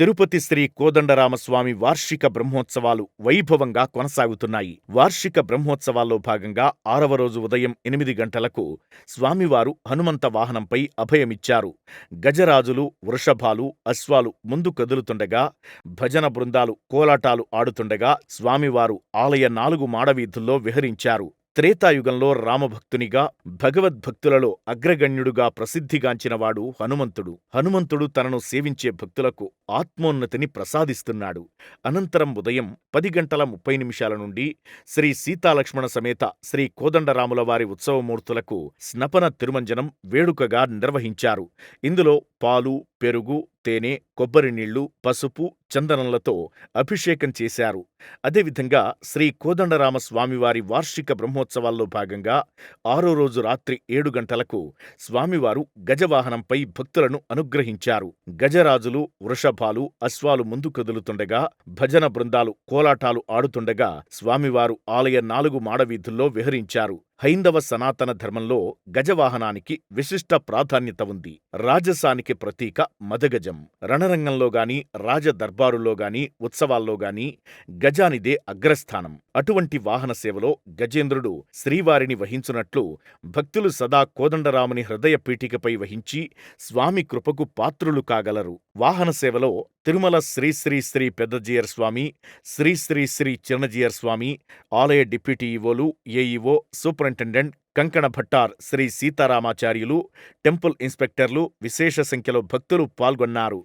తిరుపతి శ్రీ కోదండరామస్వామి వార్షిక బ్రహ్మోత్సవాలు వైభవంగా కొనసాగుతున్నాయి. వార్షిక బ్రహ్మోత్సవాల్లో భాగంగా ఆరవ రోజు ఉదయం ఎనిమిది గంటలకు స్వామివారు హనుమంత వాహనంపై అభయమిచ్చారు. గజరాజులు వృషభాలు అశ్వాలు ముందు కదులుతుండగా భజన బృందాలు కోలాటాలు ఆడుతుండగా స్వామివారు ఆలయ నాలుగు మాడవీధుల్లో విహరించారు. త్రేతాయుగంలో రామభక్తునిగా భగవద్భక్తులలో అగ్రగణ్యుడుగా ప్రసిద్ధిగాంచినవాడు హనుమంతుడు. హనుమంతుడు తనను సేవించే భక్తులకు ఆత్మోన్నతిని ప్రసాదిస్తున్నాడు. అనంతరం ఉదయం పది గంటల ముప్పై నిమిషాల నుండి శ్రీ సీతాలక్ష్మణ సమేత శ్రీ కోదండరాముల వారి ఉత్సవమూర్తులకు స్నపన తిరుమంజనం వేడుకగా నిర్వహించారు. ఇందులో పాలు పెరుగు తేనె కొబ్బరి నీళ్ళు పసుపు చందనంలతో అభిషేకం చేశారు. అదేవిధంగా శ్రీ కోదండరామ స్వామివారి వార్షిక బ్రహ్మోత్సవాల్లో భాగంగా ఆరో రోజు రాత్రి ఏడు గంటలకు స్వామివారు గజవాహనంపై భక్తులను అనుగ్రహించారు. గజరాజులు వృషభాలు అశ్వాలు ముందు కదులుతుండగా భజన బృందాలు కోలాటాలు ఆడుతుండగా స్వామివారు ఆలయ నాలుగు మాడవీధుల్లో విహరించారు. హైందవ సనాతన ధర్మంలో గజవాహనానికి విశిష్ట ప్రాధాన్యత ఉంది. రాజసానికి ప్రతీక మదగజం. రణరంగంలో గాని రాజదర్బారులో గాని ఉత్సవాల్లో గాని గజానిదే అగ్రస్థానం. అటువంటి వాహన సేవలో గజేంద్రుడు శ్రీవారిని వహించునట్లు భక్తులు సదా కోదండరాముని హృదయ పీఠికపై వహించి స్వామి కృపకు పాత్రులు కాగలరు. వాహన సేవలో తిరుమల శ్రీ శ్రీ శ్రీ పెద్దజీయర్ స్వామి శ్రీ శ్రీ శ్రీ చిన్నజీయర్ స్వామి ఆలయ డిప్యూటీ ఈవోలు ఏఈఓ సూపరింటెండెంట్ కంకణ భట్టార్ శ్రీ సీతారామాచార్యులు టెంపుల్ ఇన్స్పెక్టర్లు విశేష సంఖ్యలో భక్తులు పాల్గొన్నారు.